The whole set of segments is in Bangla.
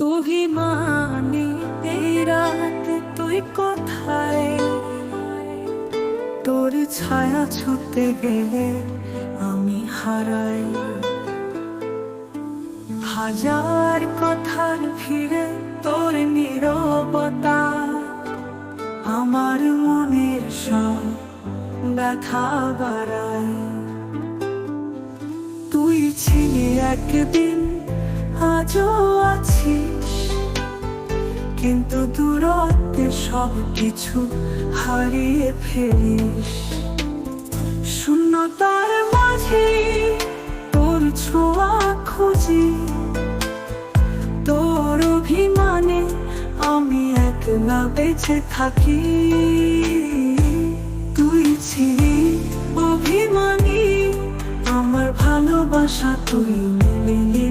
তুই মানি এই রাতে তুই কোথায়? তোর ছায়া ছুতে গেলে আমি হারাই। হাজার কথার ভিড়ে তোর নীরবতা, আমার মনের সব ব্যথা বাড়ায়। তুই ছিলি একদিন, আজও আছিস। দূরত্বে সব কিছু হারিয়ে ফেলিস। শূন্যতার মাঝে তোর ছোঁয়া খুঁজি। তোর অভিমানে আমি একলা বেঁচে থাকি। তুই ছিলি অভিমানী, আমার ভালোবাসা তুই মেলে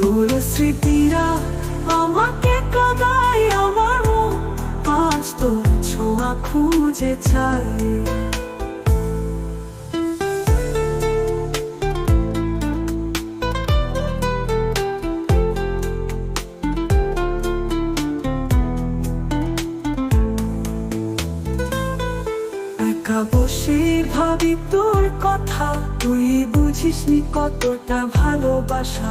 তোর স্মৃতিরা আমাকে কাদায় আমার আজ তোর ছোঁয়া খুঁজে চাই বসে ভাবি তোর কথা, তুই বুঝিস নি কতটা ভালোবাসা।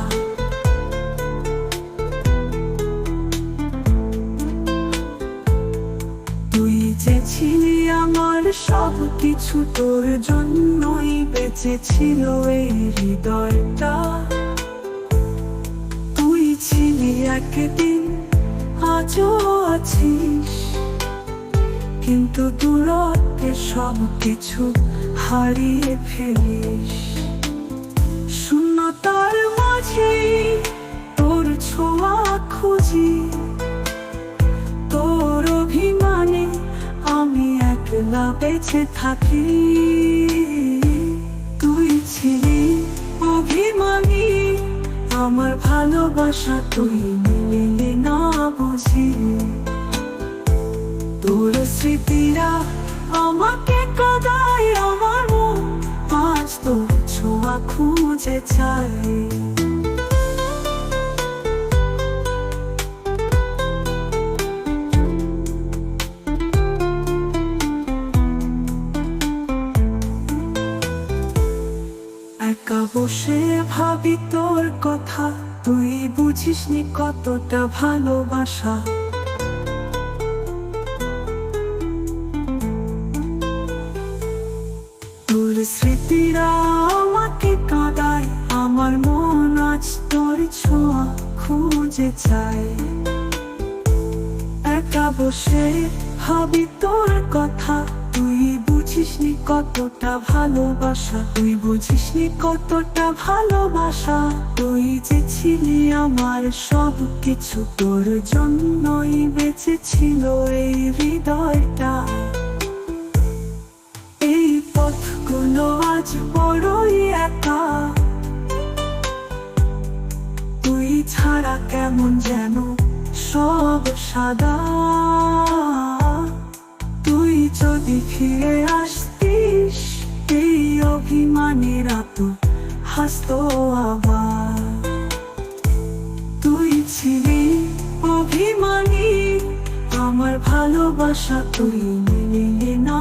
সব কিছু তোর জন্যই বেঁচে ছিল এই হৃদয়টা। তুই ছিলি একদিন, আজও আছিস। কিন্তু দূরত্বে সব কিছু হারিয়ে ফেলিস। শূন্যতার মাঝে একলা বেঁচে থাকি। তুই ছিলি অভিমানী, আমার ভালোবাসা তুই মিলে না বুঝি। তোর স্মৃতিরা আমাকে কাদায় আমার মন, আজ তোর ছোঁয়া খুঁজে চাই। বসে ভাবি তোর কথা। তুই বুঝিস নি কতটা ভালোবাসা। তোর স্মৃতিরা আমাকে কাঁদায়, আমার মন আজ তোর ছোঁয়া খুঁজে চায়। একা বসে ভাবি তোর কথা কতটা ভালোবাসা? তুই বুঝিস নি কতটা ভালোবাসা? তুই যে ছিলি আমার সব কিছু তোর জন্যই বেঁচে ছিল এই হৃদয়টা। এই পথগুলো আজ বড়ই একা। তুই ছাড়া কেমন যেন সব সাদা। তুই যদি ফিরে আসতিস এই অভিমানীরা তো হাসত আবার। তুই ছিলি অভিমানী আমার ভালোবাসা তুই মেনে না